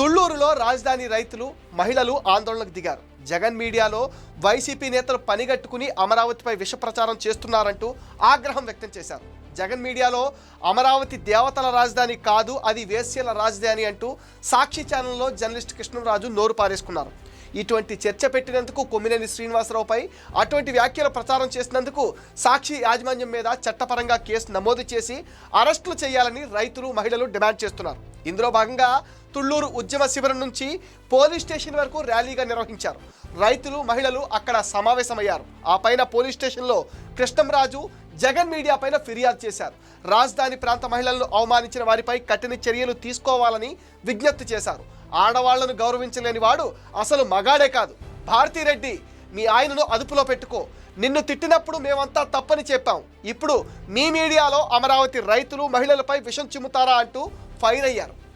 తుళ్ళూరులో రాజధాని రైతులు మహిళలు ఆందోళనకు దిగారు. జగన్ మీడియాలో వైసీపీ నేతలు పనిగట్టుకుని అమరావతిపై విష ప్రచారం చేస్తున్నారంటూ ఆగ్రహం వ్యక్తం చేశారు. జగన్ మీడియాలో అమరావతి దేవతల రాజధాని కాదు అది వేస్యల రాజధాని అంటూ సాక్షి ఛానల్లో జర్నలిస్ట్ కృష్ణరాజు నోరు పారేసుకున్నారు. ఇటువంటి చర్చ పెట్టినందుకు కొమ్మినేని శ్రీనివాసరావుపై అటువంటి వ్యాఖ్యలు ప్రచారం చేసినందుకు సాక్షి యాజమాన్యం మీద చట్టపరంగా కేసు నమోదు చేసి అరెస్టులు చేయాలని రైతులు మహిళలు డిమాండ్ చేస్తున్నారు. ఇందులో భాగంగా తుళ్ళూరు ఉద్యమ శిబిరం నుంచి పోలీస్ స్టేషన్ వరకు ర్యాలీగా నిర్వహించారు. రైతులు మహిళలు అక్కడ సమావేశమయ్యారు. ఆ పైన పోలీస్ స్టేషన్లో కృష్ణంరాజు జగన్ మీడియా పైన ఫిర్యాదు చేశారు. రాజధాని ప్రాంత మహిళలను అవమానించిన వారిపై కఠిన చర్యలు తీసుకోవాలని విజ్ఞప్తి చేశారు. ఆడవాళ్ళను గౌరవించలేని వాడు అసలు మగాడే కాదు. భారతీరెడ్డి మీ ఆయనను అదుపులో పెట్టుకో. నిన్ను తిట్టినప్పుడు మేమంతా తప్పని చెప్పాం. ఇప్పుడు మీ మీడియాలో అమరావతి రైతులు మహిళలపై విషం చిమ్ముతారా అంటూ ఫైర్ అయ్యారు.